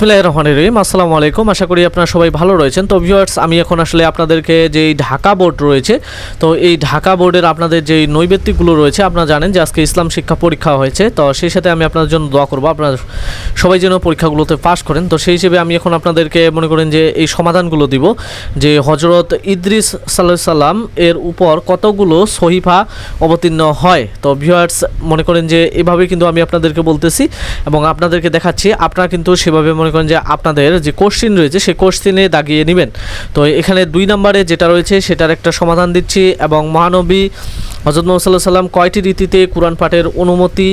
বিসমিল্লাহির রহমানির রহিম। আসসালামু আলাইকুম আশা করি আপনারা সবাই ভালো রয়েছেন। তো ভিউয়ার্স, আমি এখন আসলে আপনাদেরকে যেই ঢাকা বোর্ড রয়েছে, তো এই ঢাকা বোর্ডের আপনাদের যেই নৈবেত্তিকগুলো রয়েছে, আপনারা জানেন যে আজকে ইসলাম শিক্ষা পরীক্ষা হয়েছে। তো সেই সাথে আমি আপনাদের জন্য দোয়া করব। আপনারা সবাই যেন পরীক্ষাগুলোতে পাশ করেন। তো সেই হিসেবে আমি এখন আপনাদেরকে মনে করেন যে এই সমাধানগুলো দিব, যে হজরত ইদ্রিস সাল্লাহ সাল্লাম এর উপর কতগুলো সহিফা অবতীর্ণ হয়। তো ভিউয়ার্স, মনে করেন যে এভাবে কিন্তু আমি আপনাদেরকে বলতেছি এবং আপনাদেরকে দেখাচ্ছি। আপনারা কিন্তু সেভাবে মনে করেন যে আপনাদের যে কোশ্চিন রয়েছে, সেই কোশ্চিনে দাগিয়ে নেবেন। তো এখানে দুই নম্বরে যেটা রয়েছে, সেটার একটা সমাধান দিচ্ছি এবং মহানবী হজরত মোহাম্মদ সাল্লাম কয়টি রীতিতে কোরআন পাঠের অনুমতি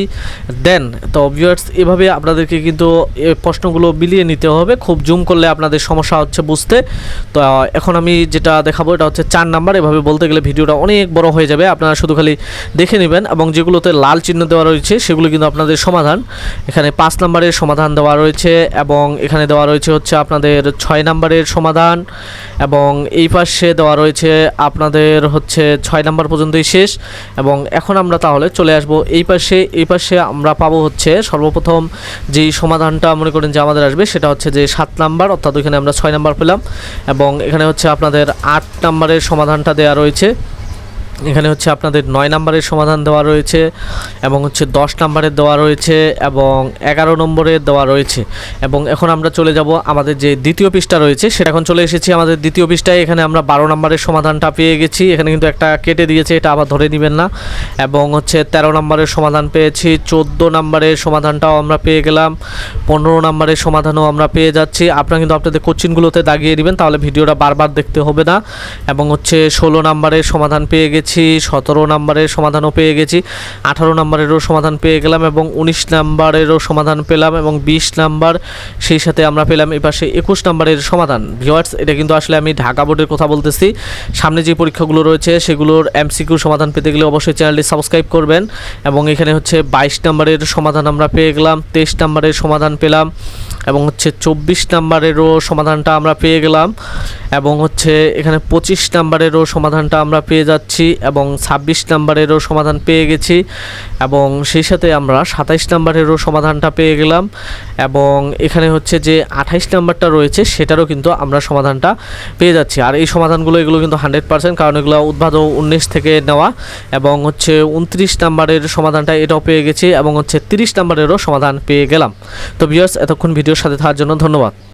দেন? তো ভিউয়ার্স এভাবে আপনাদেরকে কিন্তু এই প্রশ্নগুলো মিলিয়ে নিতে হবে। খুব জুম করলে আপনাদের সমস্যা হচ্ছে বুঝতে। তো এখন আমি যেটা দেখাবো, এটা হচ্ছে চার নাম্বার। এভাবে বলতে গেলে ভিডিওটা অনেক বড় হয়ে যাবে। আপনারা শুধু খালি দেখে নেবেন এবং যেগুলোতে লাল চিহ্ন দেওয়া রয়েছে, সেগুলো কিন্তু আপনাদের সমাধান। এখানে পাঁচ নাম্বারের সমাধান দেওয়া রয়েছে এবং এখানে দেওয়া রয়েছে হচ্ছে আপনাদের ছয় নাম্বারের সমাধান এবং এই পাশে দেওয়া রয়েছে আপনাদের হচ্ছে ছয় নাম্বার পর্যন্তই শেষ এবং এখন আমরা তাহলে চলে আসব এই পাশে এই পাশে আমরা পাবো হচ্ছে সর্বপ্রথম যেই সমাধানটা মনে করেন যে আমাদের আসবে সেটা হচ্ছে যে সাত নাম্বার, অর্থাৎ ওইখানে আমরা ছয় নাম্বার পেলাম এবং এখানে হচ্ছে আপনাদের আট নাম্বারের সমাধানটা দেওয়া রয়েছে। এখানে হচ্ছে আপনাদের নয় নম্বরের সমাধান দেওয়া রয়েছে এবং হচ্ছে দশ নম্বরের দেওয়া রয়েছে এবং এগারো নম্বরের দেওয়া রয়েছে। এবং এখন আমরা চলে যাব আমাদের যে দ্বিতীয় পৃষ্ঠা রয়েছে, সেটা এখন চলে এসেছি আমাদের দ্বিতীয় পৃষ্ঠায়। এখানে আমরা বারো নম্বরের সমাধানটা পেয়ে গেছি। এখানে কিন্তু একটা কেটে দিয়েছে, এটা আবার ধরে নেবেন না। এবং হচ্ছে তেরো নম্বরের সমাধান পেয়েছি, চোদ্দ নম্বরের সমাধানটাও আমরা পেয়ে গেলাম, পনেরো নম্বরের সমাধানও আমরা পেয়ে যাচ্ছি। আপনারা কিন্তু আপনাদের কোচিনগুলোতে দাগিয়ে দিবেন, তাহলে ভিডিওটা বারবার দেখতে হবে না। এবং হচ্ছে ষোলো নম্বরের সমাধান পেয়ে গেছি। সতেরো নম্বরের সমাধানও পেয়ে গেছি, আঠারো নম্বরেরও সমাধান পেয়ে গেলাম এবং উনিশ নম্বরেরও সমাধান পেলাম এবং বিশ নাম্বার, সেই সাথে আমরা পেলাম এই পাশে একুশ নম্বরের সমাধান। ভিওয়ার্স এটা কিন্তু আসলে আমি ঢাকা বোর্ডের কথা বলতেছি। সামনে যে পরীক্ষাগুলো রয়েছে, সেগুলোর এমসিকিউ সমাধান পেতে গেলে অবশ্যই চ্যানেলটি সাবস্ক্রাইব করবেন এবং এখানে হচ্ছে বাইশ নম্বরের সমাধান আমরা পেয়ে গেলাম, তেইশ নম্বরের সমাধান পেলাম এবং হচ্ছে চব্বিশ নাম্বারেরও সমাধানটা আমরা পেয়ে গেলাম। এবং হচ্ছে এখানে পঁচিশ নাম্বারেরও সমাধানটা আমরা পেয়ে যাচ্ছি এবং ছাব্বিশ নাম্বারেরও সমাধান পেয়ে গেছি এবং সেই সাথে আমরা সাতাইশ নাম্বারেরও সমাধানটা পেয়ে গেলাম এবং এখানে হচ্ছে যে আঠাইশ নাম্বারটা রয়েছে সেটারও কিন্তু আমরা সমাধানটা পেয়ে যাচ্ছি। আর এই সমাধানগুলো, এগুলো কিন্তু হান্ড্রেড পার্সেন্ট কারণ এগুলো উদ্ভাদক উনিশ থেকে নেওয়া এবং হচ্ছে উনত্রিশ নাম্বারের সমাধানটা এটাও পেয়ে গেছি এবং হচ্ছে তিরিশ নাম্বারেরও সমাধান পেয়ে গেলাম। তো বিয়ার্স এতক্ষণ ভিডিওর সাথে থাকার জন্য ধন্যবাদ।